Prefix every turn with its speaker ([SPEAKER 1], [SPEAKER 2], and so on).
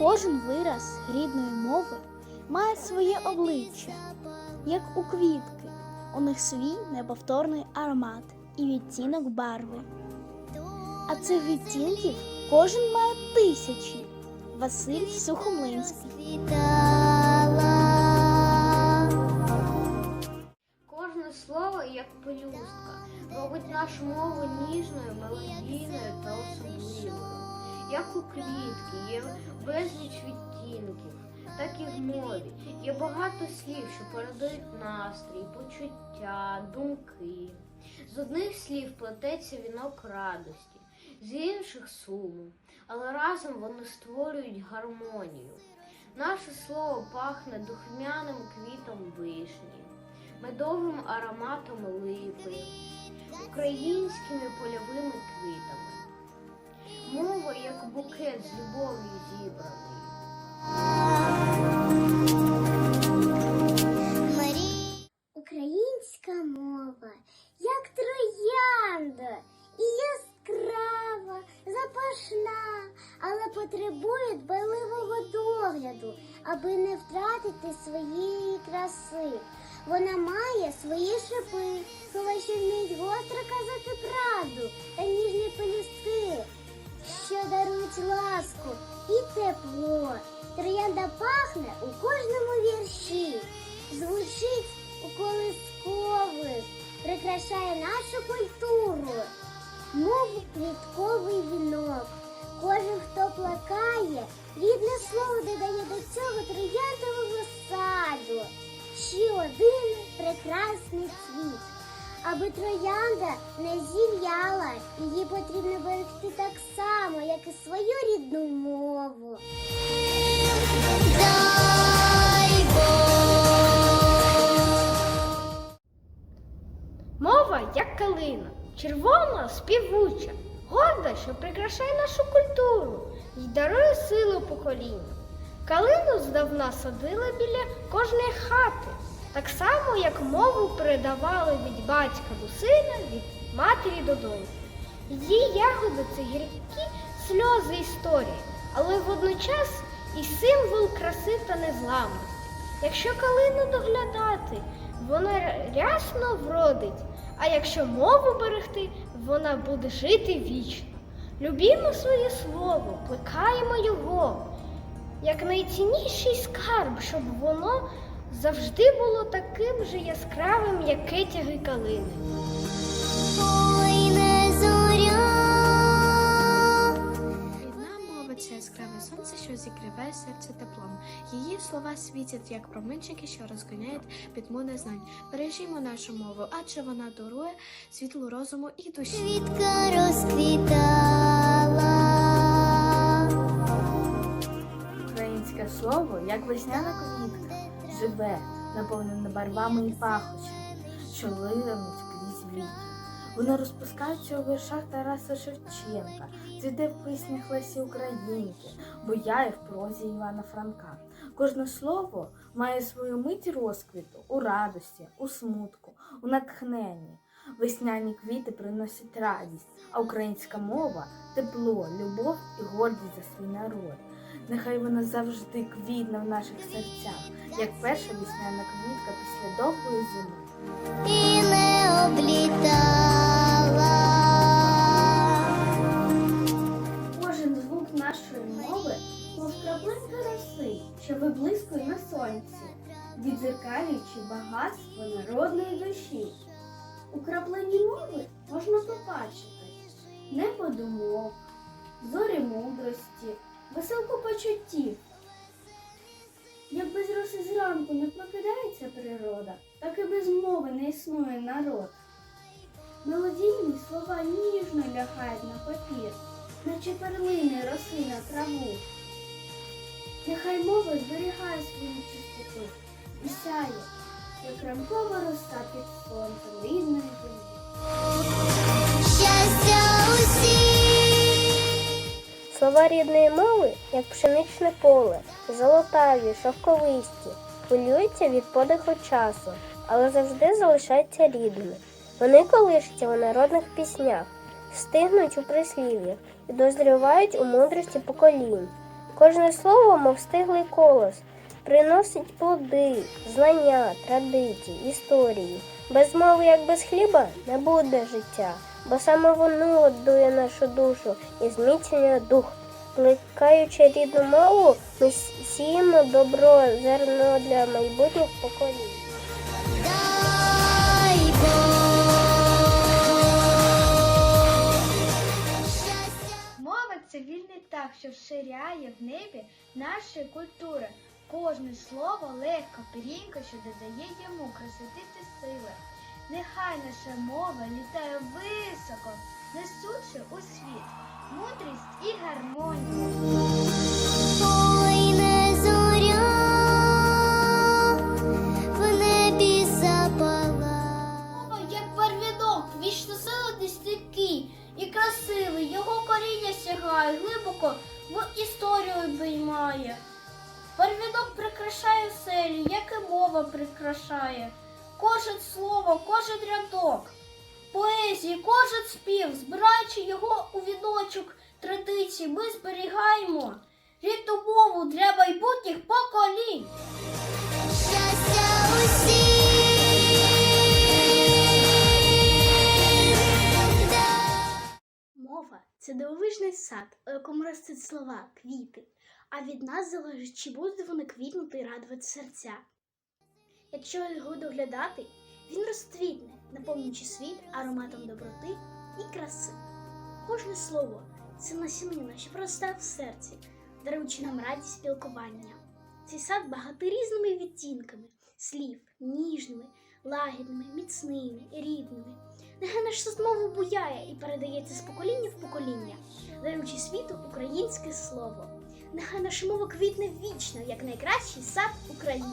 [SPEAKER 1] Кожен вираз рідної мови має своє обличчя, як у квітки. У них свій неповторний аромат і відтінок барви. А цих відтінків кожен має тисячі. Василь Сухомлинський.
[SPEAKER 2] Кожне слово як пелюстка, робить нашу мову ніжною, мелодійною та особливою. Як у квітки є безліч відтінків, так і в мові є багато слів, що передають настрій, почуття, думки. З одних слів плететься вінок радості, з інших суму, але разом вони створюють гармонію. Наше слово пахне духмяним квітом вишні медовим ароматом липи, українськими польовими квітами. Мова букет з любов'ю зібраний.
[SPEAKER 3] Українська мова, як троянда, і яскрава, запашна, але потребує дбайливого догляду, аби не втратити своєї краси. Вона має свої шипи, слова, що вміють гостро казати правду та ніжні пелюстки, тепло. Троянда пахне у кожному вірші, звучить у колискових, прикрашає нашу культуру, мов квітковий вінок. Кожен, хто плакає, рідне слово додає до цього трояндового саду. Ще один прекрасний цвіт. Аби троянда не зів'яла, її потрібно берегти так само, як і свою рідну
[SPEAKER 2] співуча, горда, що прикрашає нашу культуру і дарує силу поколінню. Калину здавна садили біля кожної хати, так само, як мову передавали від батька до сина, від матері до доньки. Її ягоди це гіркі сльози історії, але водночас і символ краси та незламності. Якщо калину доглядати, вона рясно вродить, а якщо мову берегти, вона буде жити вічно. Любімо своє слово, плекаємо його, як найцінніший скарб, щоб воно завжди було таким же яскравим, як кетяги калини.
[SPEAKER 4] Зігріває серце теплом. Її слова світять, як проминчики, що розганяють пітьму незнань. Бережімо нашу мову, адже вона дарує світлу розуму і душі.
[SPEAKER 3] Квітка розквітала.
[SPEAKER 5] Українське слово, як весняна квітка, живе, наповнене барвами і пахощами, що вирануть крізь віки. Воно розпускається у віршах Тараса Шевченка, цвіте в піснях Лесі Українки, бояє в прозі Івана Франка. Кожне слово має свою мить розквіту у радості, у смутку, у натхненні. Весняні квіти приносять радість, а українська мова тепло, любов і гордість за свій народ. Нехай вона завжди квітне в наших серцях, як перша весняна квітка після довгої зими.
[SPEAKER 3] і не облітала.
[SPEAKER 5] Відзеркалюючи багатство народної душі. У краплині мови можна побачити небо думок, зорі мудрості, веселку почуттів. Як без роси зранку не прокидається природа, так і без мови не існує народ. Мелодійні слова ніжно лягають на папір, наче перлини роси на траву. Нехай мова зберігає свою і сяє, як ранкова роса під сонцем рідної землі.
[SPEAKER 3] Щастя усім.
[SPEAKER 2] Слова рідної мови, як пшеничне поле, золотаві, шовковисті, хвилюються від подиху часу, але завжди залишаються рідними. Вони колишаться у народних піснях, стигнуть у прислів'ях і дозрівають у мудрості поколінь.
[SPEAKER 6] Кожне слово, мов стиглий колос, приносить плоди, знання, традиції, історії. Без мови, як без хліба, не буде життя, бо саме воно годує нашу душу і зміцнює дух. Плекаючи рідну мову, ми сіємо добро зерно для майбутніх поколінь.
[SPEAKER 7] Мова це вільний птах, що ширяє в небі нашої культури. Кожне слово легко пірінка, що додає йому красоти та сили. Нехай наша мова літає високо, несучи у світ мудрість і гармонію.
[SPEAKER 8] Ой, не зоря в небі запала.
[SPEAKER 1] Мова як барвінок, вічно силий стійкий і красивий. Його коріння сягає глибоко в історію обіймає. Прикрашає оселі, як і мова прикрашає. Кожен слово, кожен рядок, поезії, кожен спів, збираючи його у віночок традицій, ми зберігаємо рідну мову для майбутніх поколінь.
[SPEAKER 8] Щастя усім.
[SPEAKER 1] Мова це дивовижний сад, у якому ростуть слова, квіти, а від нас залежить, чи будуть вони квітнути і радувати серця. Якщо його доглядати, він розквітне, наповнюючи світ ароматом доброти і краси. Кожне слово це насінина, що росте в серці, даруючи нам радість спілкування. Цей сад багатий різними відтінками слів, ніжними, лагідними, міцними, рідними. Нехай наш сад мови буяє і передається з покоління в покоління, даруючи світу українське слово. Нехай наша мова квітне вічно, як найкращий сад України.